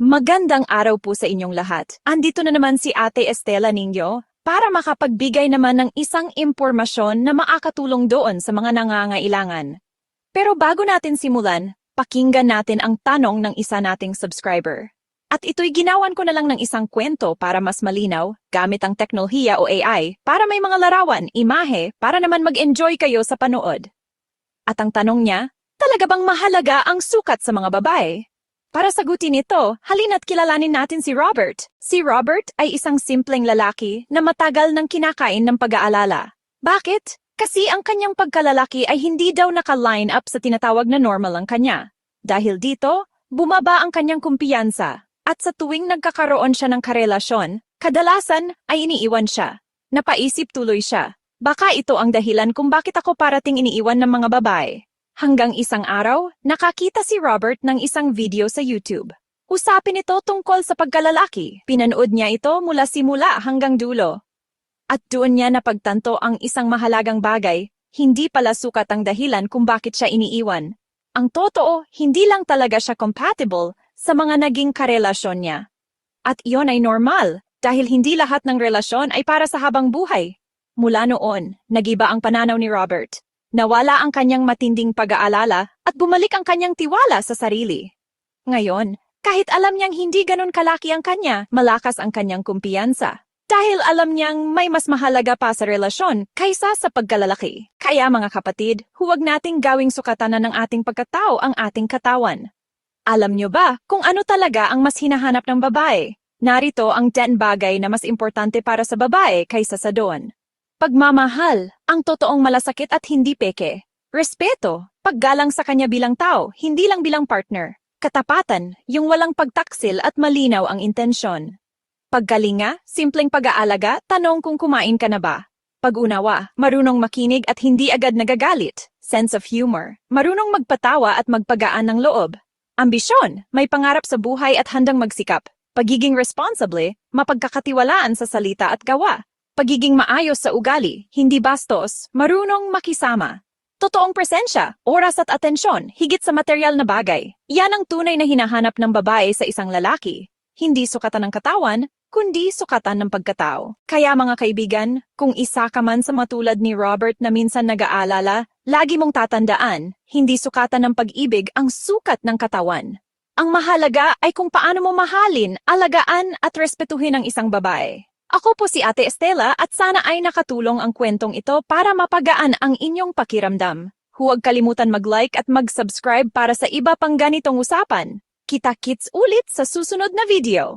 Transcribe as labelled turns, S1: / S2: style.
S1: Magandang araw po sa inyong lahat. Andito na naman si Ate Estela ninyo para makapagbigay naman ng isang impormasyon na makakatulong doon sa mga nangangailangan. Pero bago natin simulan, pakinggan natin ang tanong ng isa nating subscriber. At ito'y ginawan ko na lang ng isang kwento para mas malinaw, gamit ang teknolohiya o AI, para may mga larawan, imahe, para naman mag-enjoy kayo sa panood. At ang tanong niya, talaga bang mahalaga ang sukat sa mga babae? Para sagutin ito, halina't kilalanin natin si Robert. Si Robert ay isang simpleng lalaki na matagal nang kinakain ng pag-aalala. Bakit? Kasi ang kanyang pagkalalaki ay hindi daw naka-line up sa tinatawag na normal ang kanya. Dahil dito, bumaba ang kanyang kumpiyansa. At sa tuwing nagkakaroon siya ng karelasyon, kadalasan ay iniiwan siya. Napaisip tuloy siya. Baka ito ang dahilan kung bakit ako parating iniiwan ng mga babae. Hanggang isang araw, nakakita si Robert ng isang video sa YouTube. Usapin ito tungkol sa pagkalalaki. Pinanood niya ito mula simula hanggang dulo. At doon niya napagtanto ang isang mahalagang bagay, hindi pala sukat ang dahilan kung bakit siya iniiwan. Ang totoo, hindi lang talaga siya compatible sa mga naging karelasyon niya. At iyon ay normal, dahil hindi lahat ng relasyon ay para sa habang buhay. Mula noon, nagiba ang pananaw ni Robert. Nawala ang kanyang matinding pag-aalala at bumalik ang kanyang tiwala sa sarili. Ngayon, kahit alam niyang hindi ganun kalaki ang kanya, malakas ang kanyang kumpiyansa. Dahil alam niyang may mas mahalaga pa sa relasyon kaysa sa pagkalalaki. Kaya mga kapatid, huwag nating gawing sukatanan ng ating pagkatao ang ating katawan. Alam niyo ba kung ano talaga ang mas hinahanap ng babae? Narito ang 10 bagay na mas importante para sa babae kaysa sa doon. Pagmamahal, ang totoong malasakit at hindi peke. Respeto, paggalang sa kanya bilang tao, hindi lang bilang partner. Katapatan, yung walang pagtaksil at malinaw ang intensyon. Paggalinga, simpleng pag-aalaga, tanong kung kumain ka na ba. Pag-unawa, marunong makinig at hindi agad nagagalit. Sense of humor, marunong magpatawa at magpagaan ng loob. Ambisyon, may pangarap sa buhay at handang magsikap. Pagiging responsable, mapagkakatiwalaan sa salita at gawa. Pagiging maayos sa ugali, hindi bastos, marunong makisama. Totoong presensya, oras at atensyon, higit sa material na bagay. Yan ang tunay na hinahanap ng babae sa isang lalaki. Hindi sukatan ng katawan, kundi sukatan ng pagkatao. Kaya mga kaibigan, kung isa ka man sa matulad ni Robert na minsan nag-aalala, lagi mong tatandaan, hindi sukatan ng pag-ibig ang sukat ng katawan. Ang mahalaga ay kung paano mo mahalin, alagaan at respetuhin ang isang babae. Ako po si Ate Estela at sana ay nakatulong ang kwentong ito para mapagaan ang inyong pakiramdam. Huwag kalimutan mag-like at mag-subscribe para sa iba pang ganitong usapan. Kita-kits ulit sa susunod na video.